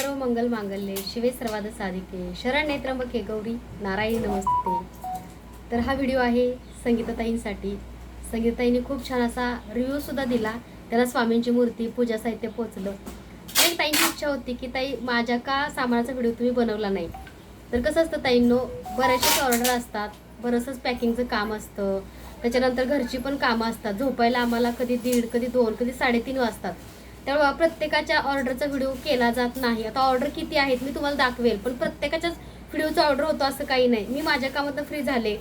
सर्व मंगल मांगल्ये शिवे सर्वाद साधिके. शरण नेत्रंबके गौरी नारायणी नमस्ते. तर हा व्हिडिओ आहे संगीताताईंसाठी. संगीताताईंनी खूप छान असा रिव्ह्यूसुद्धा दिला. त्याला स्वामींची मूर्ती पूजा साहित्य पोचलं एक ताईंची इच्छा होती की ताई माझ्या का सामानाचा व्हिडिओ तुम्ही बनवला नाही? तर कसं असतं ताईंनो बऱ्याचशाच ऑर्डर असतात. बरंचसंच पॅकिंगचं काम असतं. त्याच्यानंतर घरची पण कामं असतात. झोपायला आम्हाला कधी दीड कधी दोन कधी साडेतीन वाजतात. त्यामुळे प्रत्येकाच्या ऑर्डरचा व्हिडिओ केला जात नाही. आता ऑर्डर किती आहेत मी तुम्हाला दाखवेल पण प्रत्येकाच्याच व्हिडिओचा ऑर्डर होतो असं काही नाही. मी माझ्या कामात फ्री झाले.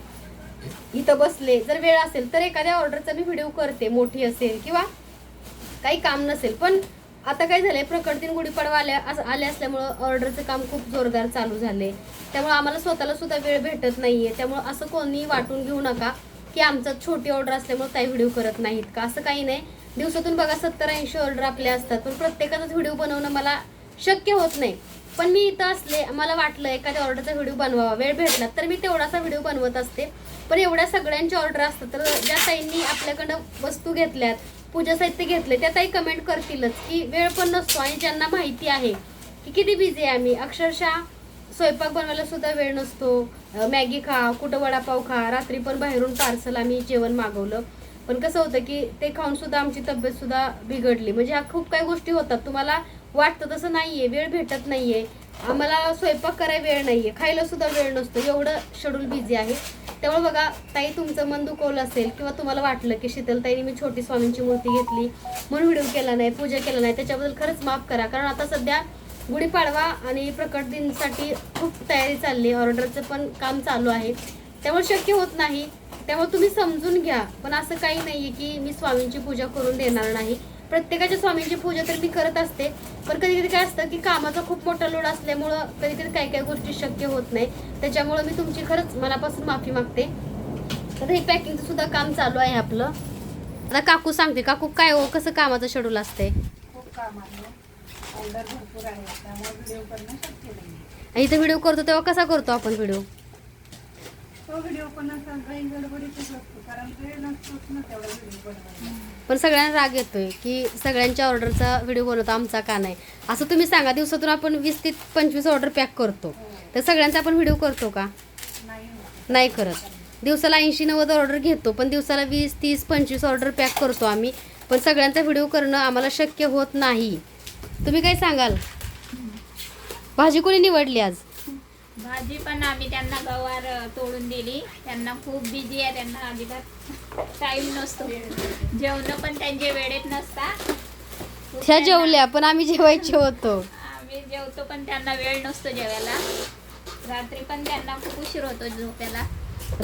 इथं बसले. जर वेळ असेल तर एखाद्या ऑर्डरचा मी व्हिडिओ करते मोठी असेल किंवा काही काम नसेल. पण आता काय झालंय प्रकट दिन गुढीपाडवा आल्या असं आले असल्यामुळं ऑर्डरचं काम खूप जोरदार चालू झाले त्यामुळे आम्हाला स्वतःला सुद्धा वेळ भेटत नाहीये. त्यामुळे असं कोणी वाटून घेऊ नका की आमचा छोटी ऑर्डर असल्यामुळे काही व्हिडिओ करत नाहीत का? असं काही नाही. दिवसातून बघा सत्तर ऐंशी ऑर्डर आपल्या असतात. पण प्रत्येकाचाच व्हिडिओ बनवणं मला शक्य होत नाही. पण मी इथं असले मला वाटलं एखाद्या ऑर्डरचा व्हिडिओ बनवावा वेळ भेटला तर मी तेवढासा व्हिडिओ बनवत असते. पण एवढ्या सगळ्यांच्या ऑर्डर असतात तर ज्या ताईंनी आपल्याकडं वस्तू घेतल्यात पूजा साहित्य घेतले त्या ताई कमेंट करतीलच की वेळ पण नसतो आणि ज्यांना माहिती आहे की किती बिझी आहे आम्ही. अक्षरशः स्वयंपाक बनवायला सुद्धा वेळ नसतो. मॅगी खा कुठं वडापाव खा रात्री पण बाहेरून पार्सल आम्ही जेवण मागवलं. पण कसं होतं की ते खाऊन सुद्धा आमची तब्येत सुद्धा बिघडली. म्हणजे ह्या खूप काही गोष्टी होतात. तुम्हाला वाटतं तसं नाहीये. वेळ भेटत नाहीये. आम्हाला स्वयंपाक करायला वेळ नाहीये. खायला सुद्धा वेळ नसतो. एवढं शेड्यूल बिझी आहे. त्यामुळे बघा ताई तुमचं मन दुखवलं असेल किंवा तुम्हाला वाटलं की शीतलताईने मी छोटी स्वामींची मूर्ती घेतली म्हणून व्हिडिओ केला नाही पूजा केला नाही त्याच्याबद्दल खरंच माफ करा. कारण आता सध्या गुढीपाडवा आणि प्रकट दिनसाठी खूप तयारी चालली ऑर्डरचं पण काम चालू आहे. त्यामुळे शक्य होत नाही. त्यामुळे तुम्ही समजून घ्या. पण असं काही नाहीये की मी स्वामींची पूजा करून देणार नाही. प्रत्येकाच्या स्वामींची पूजा तर मी करत असते. पण कधी कधी काय असतं की कामाचा खूप मोठा लोड असल्यामुळं कधी कधी काही काही गोष्टी शक्य होत नाही. त्याच्यामुळं मी तुमची खरंच मनापासून माफी मागते. आता हे पॅकिंगचं सुद्धा काम चालू आहे आपलं. आता काकू सांगते काकू काय हो कसं कामाचं शेड्यूल असते आणि इथं व्हिडिओ करतो तेव्हा कसा करतो आपण व्हिडिओ तो व्हिडिओ पण असा काही गडबडीतच असतो कारण वेळ नसतोच ना तेवढा व्हिडिओ बनवायला. पण सगळ्यांना राग येतोय की सगळ्यांच्या ऑर्डरचा व्हिडिओ बनवतो आमचा का नाही? असं तुम्ही सांगा दिवसातून आपण वीस ते पंचवीस ऑर्डर पॅक करतो. तर सगळ्यांचा आपण व्हिडिओ करतो का? नाही होत. नाही करत. दिवसाला ऐंशी नव्वद ऑर्डर घेतो पण दिवसाला वीस तीस पंचवीस ऑर्डर पॅक करतो आम्ही. पण सगळ्यांचा व्हिडिओ करणं आम्हाला शक्य होत नाही. तुम्ही काय सांगाल? भाजी कोणी निवडली आज? भाजी पण आम्ही त्यांना गवार तोडून दिली. त्यांना खूप बिझी आहे त्यांना अजिबात टाइम नसतो. जेवण पण त्यांचे वेळेत नसता. त्या जेवल्या पण आम्ही जेवायचे होतो. आम्ही जेवतो पण त्यांना वेळ नसतो जेवायला. रात्री पण त्यांना खूप उशीर होतो झोपायला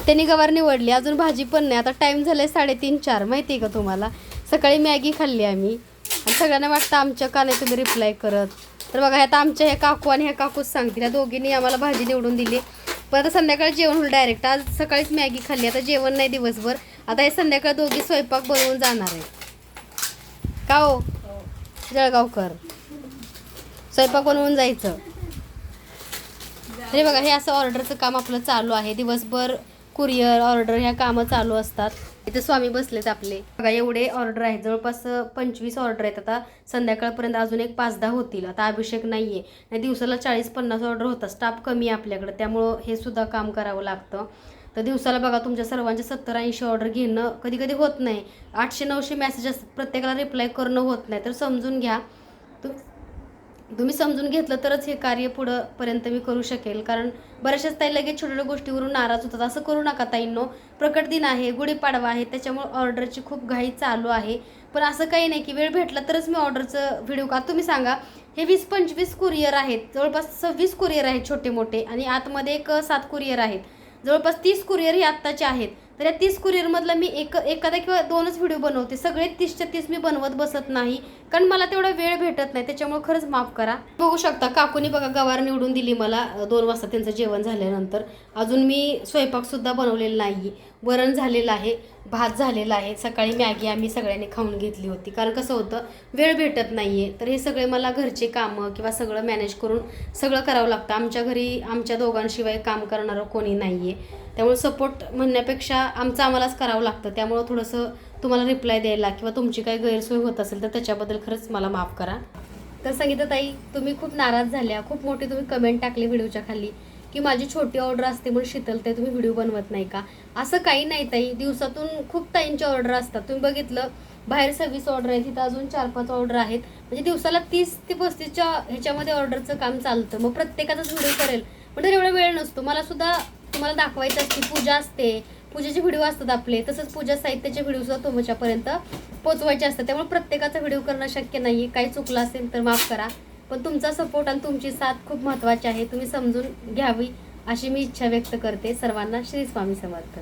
त्यांनी गवार निवडली अजून भाजी पण नाही. आता टाइम झालाय साडेतीन चार. माहिती का तुम्हाला? सकाळी मॅगी खाल्ली आम्ही. आणि सगळ्यांना वाटतं आमच्या का नाही तुम्ही रिप्लाय करत. तर बघा आता आमच्या हे काकू आणि ह्या काकूच सांगतील. ह्या दोघींनी आम्हाला भाजी निवडून दिली. पण आता संध्याकाळी जेवण होईल डायरेक्ट आज सकाळीच मॅगी खाल्ली. आता जेवण नाही दिवसभर. आता हे संध्याकाळी दोघी स्वयंपाक बनवून जाणार आहे का हो? जळगावकर. स्वयंपाक बनवून जायचं. तरी बघा हे असं ऑर्डरचं काम आपलं चालू आहे. दिवसभर कुरिअर ऑर्डर ह्या कामं चालू असतात. इथे स्वामी बसलेत आपले. बघा एवढे ऑर्डर आहेत. जवळपास पंचवीस ऑर्डर आहेत. आता संध्याकाळपर्यंत अजून एक पाच दहा होतील. आता अभिषेक नाही आहे नाही दिवसाला चाळीस पन्नास ऑर्डर होतात. स्टाफ कमी आहे आपल्याकडे. त्यामुळं हे सुद्धा काम करावं लागतं. तर दिवसाला बघा तुमच्या सर्वांचे सत्तर ऐंशी ऑर्डर घेणं कधी कधी होत नाही. आठशे नऊशे मेसेज असतात. प्रत्येकाला रिप्लाय करणं होत नाही. तर समजून घ्या. तुम तुम्ही समजून घेतलं तरच हे कार्य पुढं पर्यंत मी करू शकेल. कारण बऱ्याचशाच ताई लगेच छोट्या छोट्या गोष्टीवरून नाराज होतात. असं करू नका ताईंनो. प्रकट दिन आहे गुढीपाडवा आहे त्याच्यामुळे ऑर्डरची खूप घाई चालू आहे. पण असं काही नाही की वेळ भेटला तरच मी ऑर्डरचं व्हिडिओ का तुम्ही सांगा. हे वीस पंचवीस कुरिअर आहेत. जवळपास सव्वीस कुरिअर आहेत छोटे मोठे आणि आतमध्ये एक सात कुरिअर आहेत. जवळपास तीस कुरिअर ही आत्ताचे आहेत. तर या तीस कुरिअरमधला मी एक एखादा किंवा दोनच व्हिडिओ बनवते. सगळे तीसच्या तीस मी बनवत बसत नाही. कारण मला तेवढा वेळ भेटत नाही त्याच्यामुळे खरंच माफ करा. बघू शकता काकूनी बघा गवार निवडून दिली मला. दोन वाजता त्यांचं जेवण झाल्यानंतर. अजून मी स्वयंपाकसुद्धा बनवलेला नाही. वरण झालेलं आहे भात झालेला आहे. सकाळी मॅगी आम्ही सगळ्यांनी खाऊन घेतली होती. कारण कसं होतं वेळ भेटत नाही आहे तर हे सगळे मला घरचे कामं किंवा सगळं मॅनेज करून सगळं करावं लागतं. आमच्या घरी आमच्या दोघांशिवाय काम करणारं कोणी नाही आहे त्यामुळे सपोर्ट म्हणण्यापेक्षा आमचं आम्हालाच करावं लागतं. त्यामुळं थोडंसं तुम्हाला रिप्लाय द्यायला किंवा तुमची काही गैरसोय होत असेल तर त्याच्याबद्दल खरंच मला माफ करा. तर संगीता ताई तुम्ही खूप नाराज झाल्या. खूप मोठी तुम्ही कमेंट टाकली व्हिडिओच्या खाली की माझी छोटी ऑर्डर असते म्हणून शीतल ताई तुम्ही व्हिडिओ बनवत नाही का? असं काही नाही ताई. दिवसातून खूप ताईंच्या ऑर्डर असतात. तुम्ही बघितलं बाहेर सव्वीस ऑर्डर आहे तिथं अजून चार पाच ऑर्डर आहेत. म्हणजे दिवसाला तीस ते पस्तीसच्या ह्याच्यामध्ये ऑर्डरचं काम चालतं. मग प्रत्येकाचाच व्हिडिओ करेल. पण तर एवढा वेळ नसतो. मला सुद्धा तुम्हाला दाखवायचं असते पूजा असते. पूजेचे व्हिडिओ असतात आपले. तसंच पूजा साहित्याचे व्हिडिओ सुद्धा तुमच्यापर्यंत पोचवायचे असतात. त्यामुळे प्रत्येकाचा व्हिडिओ करणं शक्य नाही काही चुकलं असेल तर माफ करा. पण तुमचा सपोर्ट आणि तुमची साथ खूप महत्त्वाची आहे. तुम्ही समजून घ्यावी अशी मी इच्छा व्यक्त करते. सर्वांना श्री स्वामी समर्थ.